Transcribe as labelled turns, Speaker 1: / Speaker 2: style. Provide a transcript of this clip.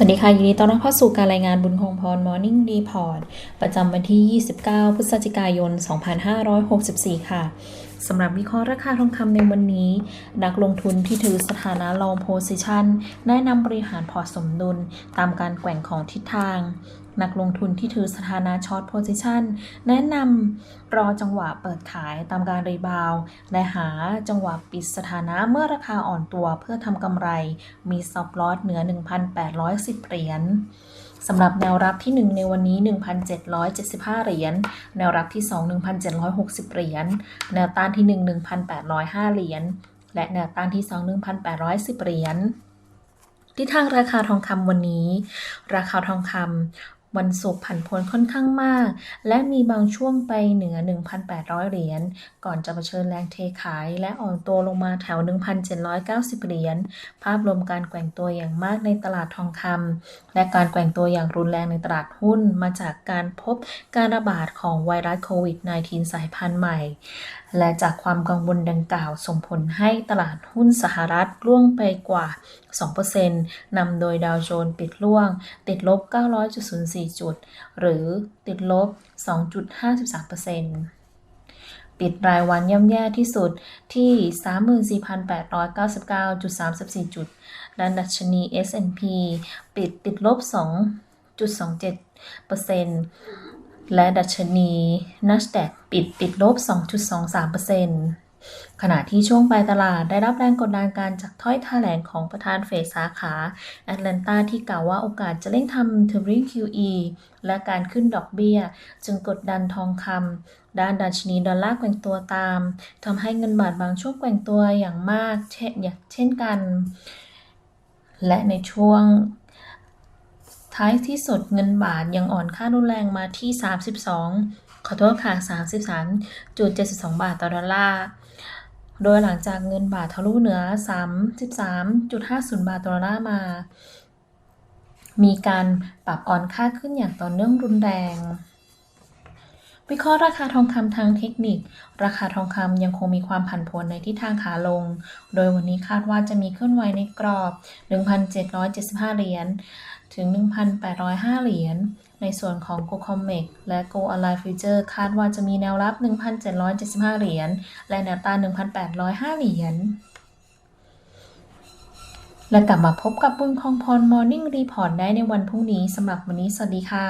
Speaker 1: สวัสดีค่ะยินดีต้อนรับเข้าสู่การรายงานบุญคงพร Morning Report ประจำวันที่ 29 พฤศจิกายน 2564 ค่ะ สำหรับวิเคราะห์ราคาทองคำในวันนี้ นักลงทุนที่ถือสถานะ long position แนะนำบริหารพอร์ตสมดุลตามการแกว่งของทิศทาง นักลงทุนที่ถือสถานะ short position แนะนำรอจังหวะเปิดขายตามการรีบาว และหาจังหวะปิดสถานะเมื่อราคาอ่อนตัวเพื่อทำกำไร มี stop loss เหนือ 1,810 เหรียญ สำหรับแนวรับที่ 1 ในวันนี้ 1,775 เหรียญ แนวรับที่ 2 1,760 เหรียญ แนวต้านที่ 1 1,805 เหรียญ และแนวต้านที่ 2 1,810 เหรียญทิศทางราคาทองคำวันนี้ ราคาทองคำ วันศุกร์ผันผวนค่อนข้างมาก และมีบางช่วงไปเหนือ 1,800 เหรียญ ก่อนจะเผชิญแรงเทขาย และอ่อนตัวลงมาแถว 1,790 เหรียญ ภาพรวมการแกว่งตัวอย่างมากในตลาดทองคำและการแกว่งตัวอย่างรุนแรงในตลาดหุ้นมาจากการพบการระบาดของไวรัสโควิด -19 สายพันธุ์ใหม่และจากความกังวลดังกล่าวส่งผลให้ตลาดหุ้นสหรัฐร่วงไปกว่า 2%นำโดยดาวโจนส์ปิดร่วง ติดลบ 900.04 จุด หรือติดลบ 2.53%ปิดรายวันย่ำแย่ที่สุดที่ 34,899.34 จุด และดัชนี S&P ปิดติดลบ 2.27% และดัชนี NASDAQ ปิดติดลบ 2.23%ขณะที่ช่วงปลายตลาดได้รับแรงกดดันการจากถ้อยแถลงของประธานเฟดสาขาแอตแลนตาที่กล่าวว่าโอกาสจะเร่งทำ Tapering QE และการขึ้นดอกเบี้ย จึงกดดันทองคำด้านดัชนีดอลลาร์แกว่งตัวตามทำให้เงินบาทบางช่วงแกว่งตัวอย่างมาก เช่นอย่างเช่นกัน และในช่วง ท้ายที่สุดเงินบาทยังอ่อนค่ารุนแรงมาที่ 32 ขอโทษค่ะ 33.72 บาทต่อดอลลาร์ โดยหลังจากเงินบาททะลุเหนือ 33.50 บาทต่อดอลลาร์มา มีการปรับอ่อนค่าขึ้นอย่างต่อเนื่องรุนแรง วิเคราะห์ราคาทองคำทางเทคนิค ราคาทองคำยังคงมีความผันผวนในทิศทางขาลง โดยวันนี้คาดว่าจะมีเคลื่อนไหวในกรอบ 1,775 เหรียญ ถึง 1,805 เหรียญ ในส่วนของ g o c o m e x และ Go Align Future คาดว่าจะมีแนวรับ 1,775 เหรียญ และแนวต้าน 1,805 เหรียญและกลับมาพบกับบุญคองพร Morning Report ได้ในวันพรุ่งนี้สำหรับวันนี้สวัสดีค่ะ